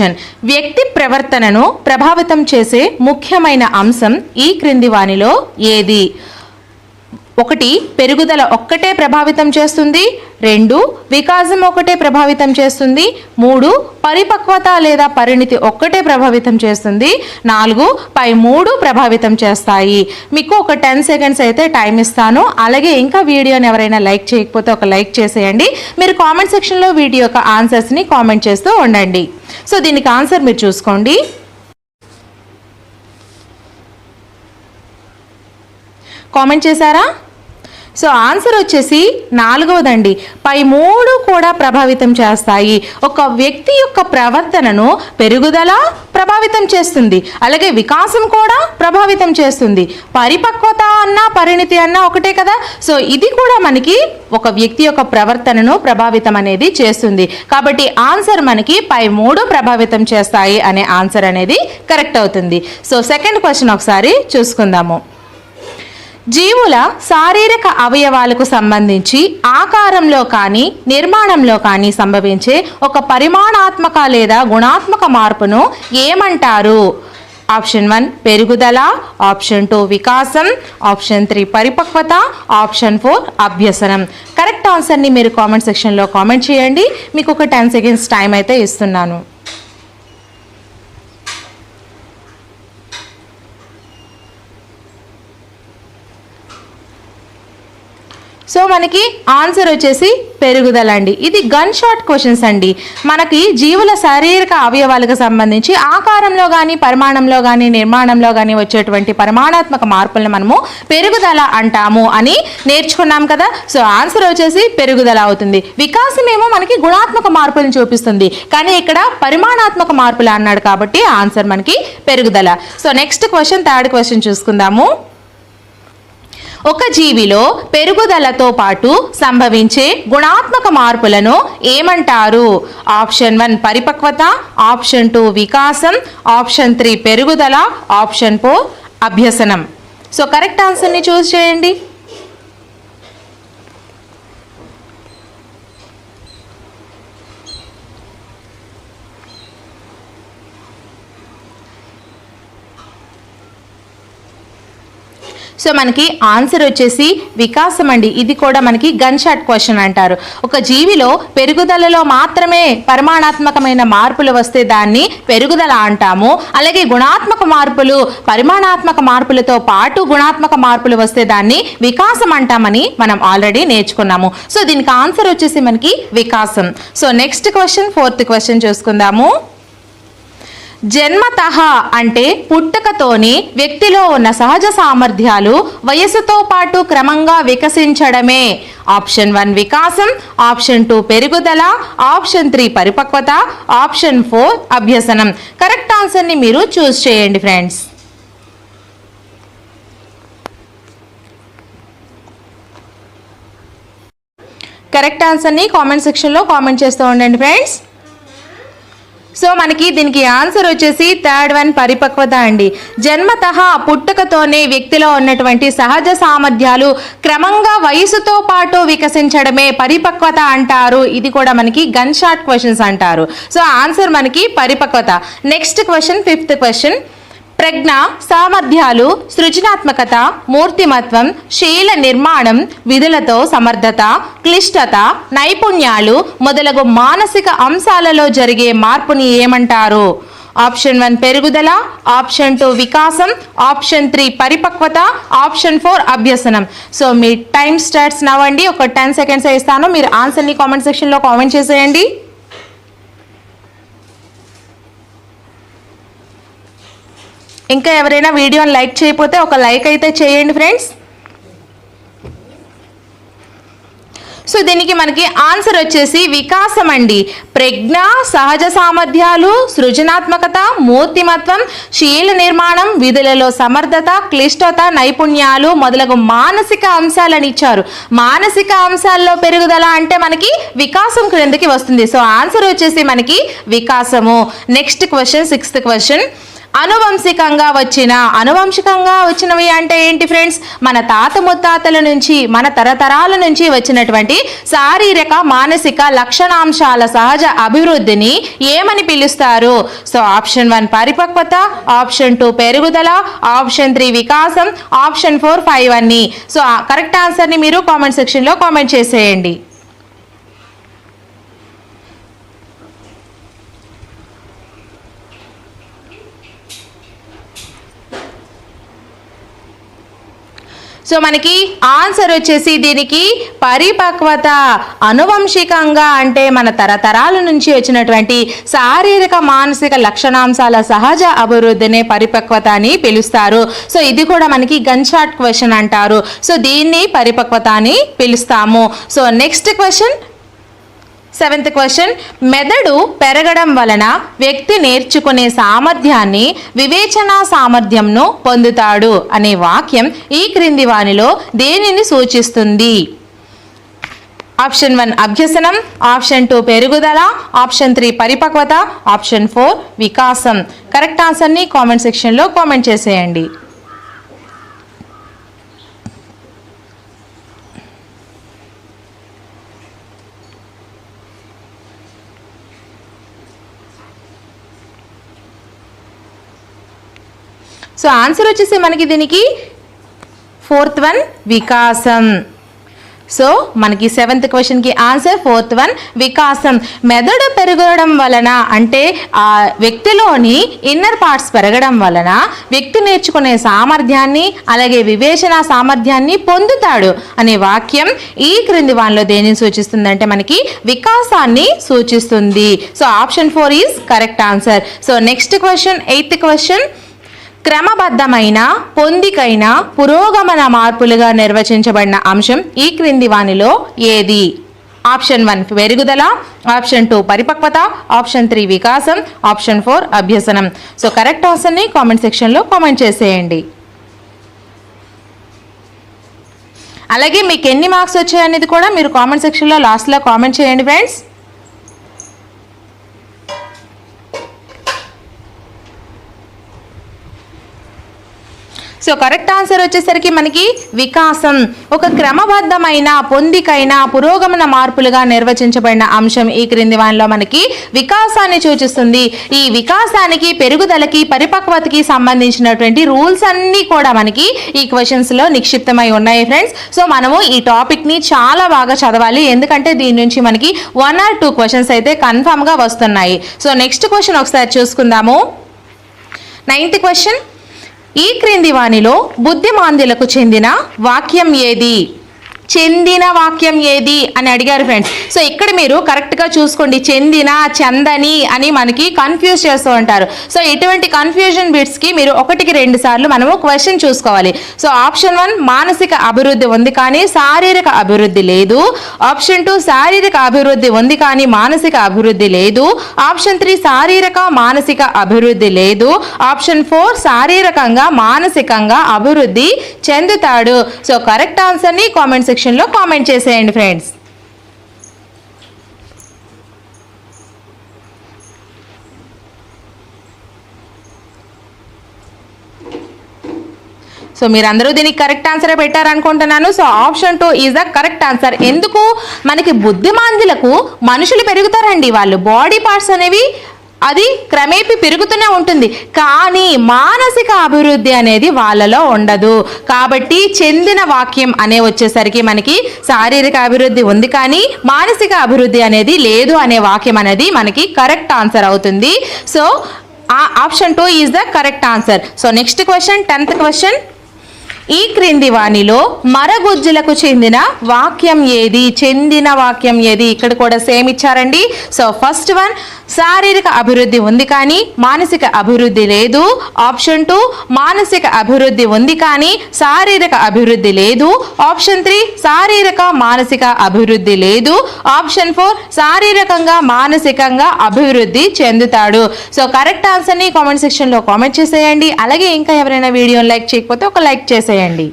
Action వ్యక్తి ప్రవర్తనను ప్రభావితం చేసే ముఖ్యమైన అంశం ఈ క్రింది వానిలో ఏది? ఒకటి పెరుగుదల ఒక్కటే ప్రభావితం చేస్తుంది. రెండు వికాసం ఒకటే ప్రభావితం చేస్తుంది. మూడు పరిపక్వత లేదా పరిణితి ఒక్కటే ప్రభావితం చేస్తుంది. నాలుగు పై మూడు ప్రభావితం చేస్తాయి. మీకు ఒక టెన్ సెకండ్స్ అయితే టైం ఇస్తాను. అలాగే ఇంకా వీడియోని ఎవరైనా లైక్ చేయకపోతే ఒక లైక్ చేసేయండి. మీరు కామెంట్ సెక్షన్లో వీడియో యొక్క ఆన్సర్స్ని కామెంట్ చేస్తూ ఉండండి. సో దీనికి ఆన్సర్ మీరు చూసుకోండి. కామెంట్ చేశారా? సో ఆన్సర్ వచ్చేసి నాలుగవదండి. పై మూడు కూడా ప్రభావితం చేస్తాయి. ఒక వ్యక్తి యొక్క ప్రవర్తనను పెరుగుదల ప్రభావితం చేస్తుంది. అలాగే వికాసం కూడా ప్రభావితం చేస్తుంది. పరిపక్వత అన్నా పరిణితి అన్నా ఒకటే కదా? సో ఇది కూడా మనకి ఒక వ్యక్తి యొక్క ప్రవర్తనను ప్రభావితం అనేది చేస్తుంది. కాబట్టి ఆన్సర్ మనకి పై మూడు ప్రభావితం చేస్తాయి అనే ఆన్సర్ అనేది కరెక్ట్ అవుతుంది. సో సెకండ్ క్వశ్చన్ ఒకసారి చూసుకుందాము. జీవుల శారీరక అవయవాలకు సంబంధించి ఆకారంలో కానీ నిర్మాణంలో కానీ సంభవించే ఒక పరిమాణాత్మక లేదా గుణాత్మక మార్పును ఏమంటారు? ఆప్షన్ వన్ పెరుగుదల. ఆప్షన్ టూ వికాసం. ఆప్షన్ త్రీ పరిపక్వత. ఆప్షన్ ఫోర్ అభ్యసనం. కరెక్ట్ ఆన్సర్ని మీరు కామెంట్ సెక్షన్లో కామెంట్ చేయండి. మీకు ఒక టెన్ సెకండ్స్ టైం అయితే ఇస్తున్నాను. సో మనకి ఆన్సర్ వచ్చేసి పెరుగుదల అండి ఇది గన్ షాట్ క్వశ్చన్స్ అండి. మనకి జీవుల శారీరక అవయవాలకు సంబంధించి ఆకారంలో కానీ పరిమాణంలో కానీ నిర్మాణంలో కానీ వచ్చేటువంటి పరిమాణాత్మక మార్పులను మనము పెరుగుదల అంటాము అని నేర్చుకున్నాం కదా. సో ఆన్సర్ వచ్చేసి పెరుగుదల అవుతుంది. వికాసం ఏమో మనకి గుణాత్మక మార్పులను చూపిస్తుంది. కానీ ఇక్కడ పరిమాణాత్మక మార్పులు అన్నాడు కాబట్టి ఆన్సర్ మనకి పెరుగుదల. So next question third question చూసుకుందాము. ఒక జీవిలో పెరుగుదలతో పాటు సంభవించే గుణాత్మక మార్పులను ఏమంటారు? ఆప్షన్ వన్ పరిపక్వత ఆప్షన్ టూ వికాసం ఆప్షన్ త్రీ పెరుగుదల ఆప్షన్ ఫోర్ అభ్యసనం. సో కరెక్ట్ ఆన్సర్ని చూస్ చేయండి. సో మనకి ఆన్సర్ వచ్చేసి వికాసం అండి. ఇది కూడా మనకి గన్ షాట్ క్వశ్చన్ అంటారు. ఒక జీవిలో పెరుగుదలలో మాత్రమే పరిమాణాత్మకమైన మార్పులు వస్తే దాన్ని పెరుగుదల అంటాము. అలాగే గుణాత్మక మార్పులు పరిమాణాత్మక మార్పులతో పాటు గుణాత్మక మార్పులు వస్తే దాన్ని వికాసం అంటామని మనం ఆల్రెడీ నేర్చుకున్నాము. సో దీనికి ఆన్సర్ వచ్చేసి మనకి వికాసం. So next question fourth question చూసుకుందాము. జన్మతః అంటే పుట్టుకతోనే వ్యక్తిలో ఉన్న సహజ సామర్థ్యాలు వయసుతో పాటు క్రమంగా వికసించడమే. ఆప్షన్ వన్ వికాసం ఆప్షన్ టూ పెరుగుదల ఆప్షన్ త్రీ పరిపక్వత ఆప్షన్ ఫోర్ అభ్యసనం. కరెక్ట్ ఆన్సర్ని మీరు చూస్ చేయండి ఫ్రెండ్స్. కరెక్ట్ ఆన్సర్ని కామెంట్ సెక్షన్లో కామెంట్ చేస్తూ ఉండండి ఫ్రెండ్స్. సో మనకి దీనికి ఆన్సర్ వచ్చేసి థర్డ్ వన్ పరిపక్వత అండి. జన్మతః పుట్టుకతోనే వ్యక్తిలో ఉన్నటువంటి సహజ సామర్థ్యాలు క్రమంగా వయసుతో పాటు వికసించడమే పరిపక్వత అంటారు. ఇది కూడా మనకి గన్ షాట్ క్వశ్చన్స్ అంటారు. సో ఆన్సర్ మనకి పరిపక్వత. నెక్స్ట్ క్వశ్చన్ ఫిఫ్త్ క్వశ్చన్ ప్రజ్ఞ సామర్థ్యాలు సృజనాత్మకత మూర్తిమత్వం శీల నిర్మాణం విధులతో సమర్థత క్లిష్టత నైపుణ్యాలు మొదలగు మానసిక అంశాలలో జరిగే మార్పుని ఏమంటారు? ఆప్షన్ వన్ పెరుగుదల ఆప్షన్ టూ వికాసం ఆప్షన్ త్రీ పరిపక్వత ఆప్షన్ ఫోర్ అభ్యసనం. సో మీ టైం స్టార్ట్స్ నవ్వండి. ఒక టెన్ సెకండ్స్ ఇస్తాను మీరు ఆన్సర్ని కామెంట్ సెక్షన్లో కామెంట్ చేసేయండి. ఇంకా ఎవరైనా వీడియోని లైక్ చేయకపోతే ఒక లైక్ అయితే చేయండి ఫ్రెండ్స్. సో దీనికి మనకి ఆన్సర్ వచ్చేసి వికాసం అండి. ప్రజ్ఞ సహజ సామర్థ్యాలు సృజనాత్మకత మూర్తిమత్వం శీల నిర్మాణం విధులలో సమర్థత క్లిష్టత నైపుణ్యాలు మొదలగు మానసిక అంశాలని ఇచ్చారు. మానసిక అంశాల్లో పెరుగుదల అంటే మనకి వికాసం క్రిందకి వస్తుంది. సో ఆన్సర్ వచ్చేసి మనకి వికాసము. Next question sixth question. అనువంశికంగా వచ్చిన అనువంశికంగా వచ్చినవి అంటే ఏంటి ఫ్రెండ్స్ మన తాత ముత్తాతల నుంచి మన తరతరాల నుంచి వచ్చినటువంటి శారీరక మానసిక లక్షణాంశాల సహజ అభివృద్ధిని ఏమని పిలుస్తారు? సో ఆప్షన్ వన్ పరిపక్వత ఆప్షన్ టూ పెరుగుదల ఆప్షన్ త్రీ వికాసం ఆప్షన్ ఫోర్ ఫైవ్ అన్ని. సో కరెక్ట్ ఆన్సర్ని మీరు కామెంట్ సెక్షన్లో కామెంట్ చేసేయండి. సో మనకి ఆన్సర్ వచ్చేసి దీనికి పరిపక్వత అనువంశికంగా అంటే మన తరతరాల నుంచి వచ్చినటువంటి శారీరక మానసిక లక్షణాంశాల సహజ అభివృద్ధినే పరిపక్వత అని పిలుస్తారు. సో ఇది కూడా మనకి గన్షాట్ క్వశ్చన్ అంటారు. సో దీన్ని పరిపక్వత అని పిలుస్తాము. So next question seventh question మెదడు పెరగడం వలన వ్యక్తి నేర్చుకునే సామర్థ్యాన్ని వివేచనా సామర్థ్యంను పొందుతాడు అనే వాక్యం ఈ క్రింది వానిలో దేనిని సూచిస్తుంది? ఆప్షన్ వన్ అభ్యసనం. ఆప్షన్ టూ పెరుగుదల. ఆప్షన్ త్రీ పరిపక్వత. ఆప్షన్ ఫోర్ వికాసం. కరెక్ట్ ఆన్సర్ని కామెంట్ సెక్షన్లో కామెంట్ చేసేయండి. సో ఆన్సర్ వచ్చేసి మనకి దీనికి ఫోర్త్ వన్ వికాసం. సో మనకి సెవెంత్ క్వశ్చన్కి ఆన్సర్ ఫోర్త్ వన్ వికాసం. మెదడు పెరగడం వలన అంటే ఆ వ్యక్తిలోని ఇన్నర్ పార్ట్స్ పెరగడం వలన వ్యక్తి నేర్చుకునే సామర్థ్యాన్ని అలాగే వివేచన సామర్థ్యాన్ని పొందుతాడు అనే వాక్యం ఈ క్రింది వానిలో దేనిని సూచిస్తుందంటే మనకి వికాసాన్ని సూచిస్తుంది. So option four is correct answer. So next question eighth question. క్రమబద్ధమైన పొందికైన పురోగమన మార్పులుగా నిర్వచించబడిన అంశం ఈ క్రింది వానిలో ఏది? ఆప్షన్ వన్ పెరుగుదల ఆప్షన్ టూ పరిపక్వత ఆప్షన్ త్రీ వికాసం ఆప్షన్ ఫోర్ అభ్యసనం. సో కరెక్ట్ ఆన్సర్ని కామెంట్ సెక్షన్లో కామెంట్ చేసేయండి. అలాగే మీకు ఎన్ని మార్క్స్ వచ్చాయనేది కూడా మీరు కామెంట్ సెక్షన్లో లాస్ట్లో కామెంట్ చేయండి ఫ్రెండ్స్. సో కరెక్ట్ ఆన్సర్ వచ్చేసరికి మనకి వికాసం. ఒక క్రమబద్ధమైన పొందికైన పురోగమన మార్పులుగా నిర్వచించబడిన అంశం ఈ క్రింది వానిలో మనకి వికాసాన్ని సూచిస్తుంది. ఈ వికాసానికి పెరుగుదలకి పరిపక్వతకి సంబంధించినటువంటి రూల్స్ అన్నీ కూడా మనకి ఈ క్వశ్చన్స్లో నిక్షిప్తమై ఉన్నాయి ఫ్రెండ్స్. సో మనము ఈ టాపిక్ని చాలా బాగా చదవాలి. ఎందుకంటే దీని నుంచి మనకి వన్ ఆర్ టూ క్వశ్చన్స్ అయితే కన్ఫామ్గా వస్తున్నాయి. సో నెక్స్ట్ క్వశ్చన్ ఒకసారి చూసుకుందాము. నైన్త్ క్వశ్చన్ ఈ క్రింది వానిలో బుద్ధిమాంద్యులకు చెందిన వాక్యం ఏది? చెందిన వాక్యం ఏది అని అడిగారు ఫ్రెండ్స్ సో ఇక్కడ మీరు కరెక్ట్గా చూసుకోండి. చెందిన చందని అని మనకి కన్ఫ్యూజ్ చేస్తూ ఉంటారు. సో ఇటువంటి కన్ఫ్యూజన్ బిట్స్కి మీరు ఒకటికి రెండు సార్లు మనము క్వశ్చన్ చూసుకోవాలి. సో ఆప్షన్ వన్ మానసిక అభివృద్ధి ఉంది కానీ శారీరక అభివృద్ధి లేదు. ఆప్షన్ టూ శారీరక అభివృద్ధి ఉంది కానీ మానసిక అభివృద్ధి లేదు. ఆప్షన్ త్రీ శారీరక మానసిక అభివృద్ధి లేదు. ఆప్షన్ ఫోర్ శారీరకంగా మానసికంగా అభివృద్ధి చెందుతాడు. సో కరెక్ట్ ఆన్సర్ని కామెంట్ సెక్షన్లో కామెంట్ చేసేయండి ఫ్రెండ్స్ సో మీరందరూ దీనికి correct answer పెట్టారనుకుంటున్నాను. So option two is the correct answer ఎందుకు? మనకి బుద్ధిమాంద్యులకు మనుషులు పెరుగుతారండి. వాళ్ళు బాడీ పార్ట్స్ అనేవి అది క్రమేపీ పెరుగుతూనే ఉంటుంది. కానీ మానసిక అభివృద్ధి అనేది వాళ్ళలో ఉండదు. కాబట్టి చెందిన వాక్యం అనే వచ్చేసరికి మనకి శారీరక అభివృద్ధి ఉంది కానీ మానసిక అభివృద్ధి అనేది లేదు అనే వాక్యం అనేది మనకి కరెక్ట్ ఆన్సర్ అవుతుంది. సో ఆ option two is the correct answer. So next question tenth question. ఈ క్రింది వాణిలో మరగుజ్జులకు చెందిన వాక్యం ఏది? చెందిన వాక్యం ఏది? ఇక్కడ కూడా సేమ్ ఇచ్చారండి. సో ఫస్ట్ వన్ శారీరక అభివృద్ధి ఉంది కానీ మానసిక అభివృద్ధి లేదు. ఆప్షన్ టూ మానసిక అభివృద్ధి ఉంది కానీ శారీరక అభివృద్ధి లేదు. ఆప్షన్ త్రీ శారీరక మానసిక అభివృద్ధి లేదు. ఆప్షన్ ఫోర్ శారీరకంగా మానసికంగా అభివృద్ధి చెందుతాడు. సో కరెక్ట్ ఆన్సర్ని కామెంట్ సెక్షన్లో కామెంట్ చేసేయండి. అలాగే ఇంకా ఎవరైనా వీడియోని లైక్ చేయకపోతే ఒక లైక్ చేసేయండి. చేయండి.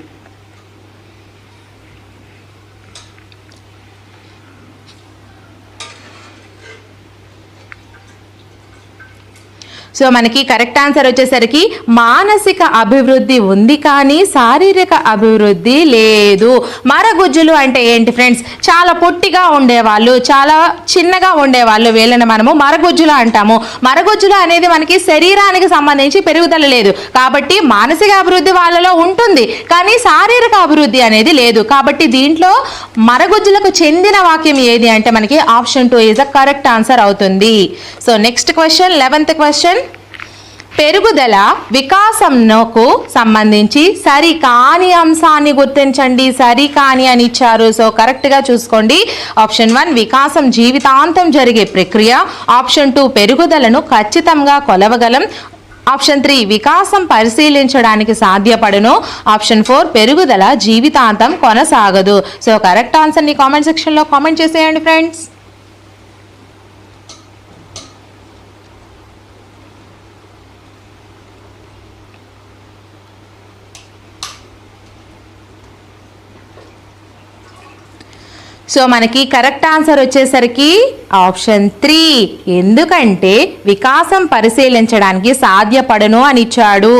సో మనకి కరెక్ట్ ఆన్సర్ వచ్చేసరికి మానసిక అభివృద్ధి ఉంది కానీ శారీరక అభివృద్ధి లేదు. మరగుజ్జులు అంటే ఏంటి ఫ్రెండ్స్? చాలా పొట్టిగా ఉండేవాళ్ళు చాలా చిన్నగా ఉండేవాళ్ళు వీళ్ళని మనము మరగుజ్జులు అంటాము. మరగుజ్జులు అనేది మనకి శరీరానికి సంబంధించి పెరుగుదల లేదు. కాబట్టి మానసిక అభివృద్ధి వాళ్ళలో ఉంటుంది కానీ శారీరక అభివృద్ధి అనేది లేదు. కాబట్టి దీంట్లో మరగుజ్జులకు చెందిన వాక్యం ఏది అంటే మనకి option two is a correct answer అవుతుంది. So next question eleventh question. పెరుగుదల వికాసంకు సంబంధించి సరి కాని అంశాన్ని గుర్తించండి సరి కాని అని ఇచ్చారు. సో కరెక్ట్గా చూసుకోండి. ఆప్షన్ వన్ వికాసం జీవితాంతం జరిగే ప్రక్రియ. ఆప్షన్ టూ పెరుగుదలను ఖచ్చితంగా కొలవగలం. ఆప్షన్ త్రీ వికాసం పరిశీలించడానికి సాధ్యపడును. ఆప్షన్ ఫోర్ పెరుగుదల జీవితాంతం కొనసాగదు. సో కరెక్ట్ ఆన్సర్ని కామెంట్ సెక్షన్లో కామెంట్ చేసేయండి ఫ్రెండ్స్ సో మనకి కరెక్ట్ ఆన్సర్ వచ్చేసరికి ఆప్షన్ త్రీ. ఎందుకంటే వికాసం పరిశీలించడానికి సాధ్యపడను అని ఇచ్చాడు.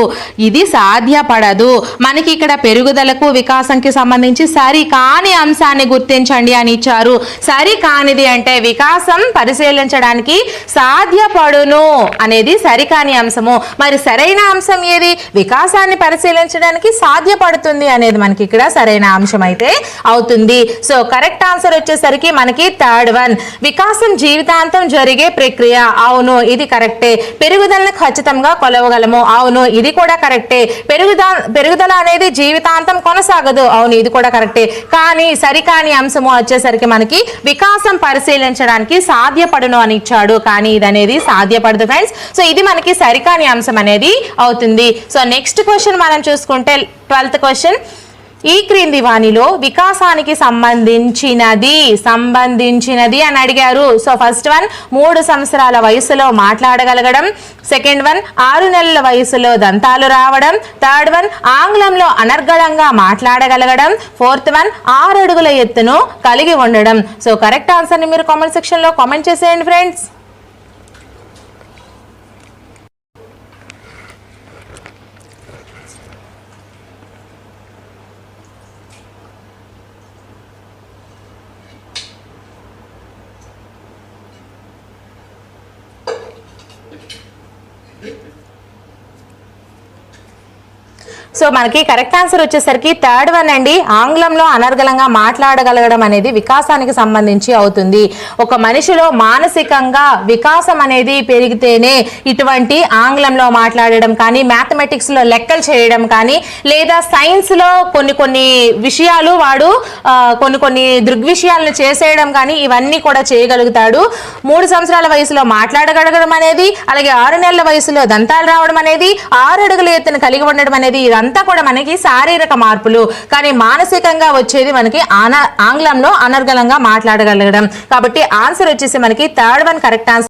ఇది సాధ్యపడదు. మనకి ఇక్కడ పెరుగుదలకు వికాసంకి సంబంధించి సరి కాని అంశాన్ని గుర్తించండి అని ఇచ్చారు. సరి కానిది అంటే వికాసం పరిశీలించడానికి సాధ్యపడును అనేది సరికాని అంశము. మరి సరైన అంశం ఏది? వికాసాన్ని పరిశీలించడానికి సాధ్యపడుతుంది అనేది మనకి ఇక్కడ సరైన అంశం అయితే అవుతుంది. సో కరెక్ట్ ఆన్సర్ వచ్చేసరికి మనకి థర్డ్ వన్. వికాసం జీవితాంతం జరిగే ప్రక్రియ. అవును ఇది కరెక్టే. పెరుగుదలను ఖచ్చితంగా కొలవగలము. అవును ఇది కూడా కరెక్టే. పెరుగుద పెరుగుదల అనేది జీవితాంతం కొనసాగదు. అవును ఇది కూడా కరెక్టే. కానీ సరికాని అంశము వచ్చేసరికి మనకి వికాసం పరిశీలించడానికి సాధ్యపడును అని ఇచ్చాడు. కానీ ఇది అనేది సాధ్యపడదు ఫ్రెండ్స్. సో ఇది మనకి సరికాని అంశం అనేది అవుతుంది. సో నెక్స్ట్ క్వశ్చన్ మనం చూసుకుంటే ట్వెల్త్ క్వశ్చన్. ఈ క్రింది వాణిలో వికాసానికి సంబంధించినది సంబంధించినది అని అడిగారు. సో ఫస్ట్ వన్ మూడు సంవత్సరాల వయసులో మాట్లాడగలగడం. సెకండ్ వన్ ఆరు నెలల వయసులో దంతాలు రావడం. థర్డ్ వన్ ఆంగ్లంలో అనర్గళంగా మాట్లాడగలగడం. ఫోర్త్ వన్ ఆరు అడుగుల ఎత్తును కలిగి ఉండడం. సో కరెక్ట్ ఆన్సర్ని మీరు కామెంట్ సెక్షన్లో కామెంట్ చేసేయండి ఫ్రెండ్స్ సో మనకి కరెక్ట్ ఆన్సర్ వచ్చేసరికి థర్డ్ వన్ అండి. ఆంగ్లంలో అనర్గళంగా మాట్లాడగలగడం అనేది వికాసానికి సంబంధించి అవుతుంది. ఒక మనిషిలో మానసికంగా వికాసం అనేది పెరిగితేనే ఇటువంటి ఆంగ్లంలో మాట్లాడడం కానీ మ్యాథమెటిక్స్లో లో లెక్కలు చేయడం కానీ లేదా సైన్స్లో లో కొన్ని కొన్ని విషయాలు వాడు కొన్ని కొన్ని దృగ్విషయాలను చేసేయడం కానీ ఇవన్నీ కూడా చేయగలుగుతాడు. మూడు సంవత్సరాల వయసులో మాట్లాడగలగడం అనేది అలాగే ఆరు నెలల వయసులో దంతాలు రావడం అనేది ఆరు అడుగుల ఎత్తున కలిగి ఉండడం అనేది ఇదంతా కూడా మనకి శారీరక మార్పులు కానీ మానసికంగా వచ్చేది మనకి ఆన ఆంగ్లంలో అనర్గళంగా మాట్లాడగలగడం. కాబట్టి ఆన్సర్ వచ్చేసి మనకి థర్డ్ వన్ కరెక్ట్ ఆన్సర్